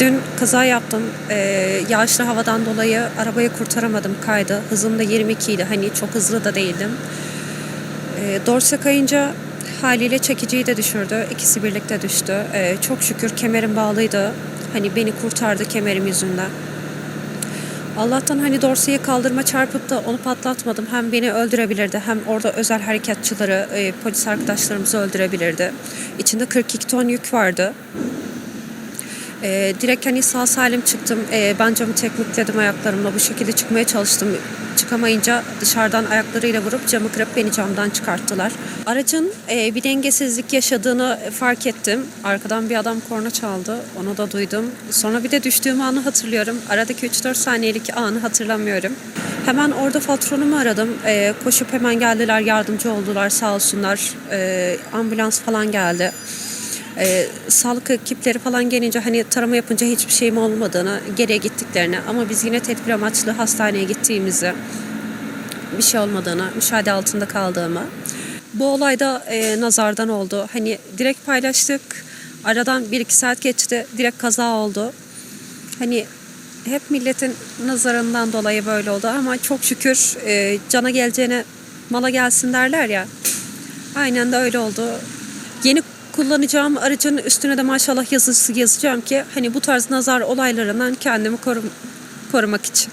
Dün kaza yaptım. Ee, yağışlı havadan dolayı arabayı kurtaramadım kaydı. Hızım da 22 idi. Hani çok hızlı da değildim. Ee, dorse kayınca haliyle çekiciyi de düşürdü. İkisi birlikte düştü. Ee, çok şükür kemerim bağlıydı. Hani beni kurtardı kemerim yüzünden. Allah'tan hani dorseyi kaldırma çarpıp da onu patlatmadım. Hem beni öldürebilirdi hem orada özel harekatçıları, e, polis arkadaşlarımızı öldürebilirdi. İçinde 42 ton yük vardı. E, direkt hani sağ salim çıktım. E, ben camı tekmikledim ayaklarımla. Bu şekilde çıkmaya çalıştım. Çıkamayınca dışarıdan ayaklarıyla vurup camı kırıp beni camdan çıkarttılar. Aracın e, bir dengesizlik yaşadığını fark ettim. Arkadan bir adam korna çaldı. Onu da duydum. Sonra bir de düştüğüm anı hatırlıyorum. Aradaki 3-4 saniyelik anı hatırlamıyorum. Hemen orada patronumu aradım. E, koşup hemen geldiler, yardımcı oldular sağ olsunlar. E, ambulans falan geldi. Ee, sağlık ekipleri falan gelince hani tarama yapınca hiçbir şeyim olmadığını, geriye gittiklerini ama biz yine tedbir amaçlı hastaneye gittiğimizi, bir şey olmadığını, müşahede altında kaldığımı. Bu olayda e, nazardan oldu. Hani direkt paylaştık. Aradan 1-2 saat geçti. Direkt kaza oldu. Hani hep milletin nazarından dolayı böyle oldu ama çok şükür e, cana geleceğine mala gelsin derler ya. Aynen de öyle oldu. Yeni kullanacağım aracın üstüne de maşallah yazısı yazacağım ki hani bu tarz nazar olaylarından kendimi korum- korumak için.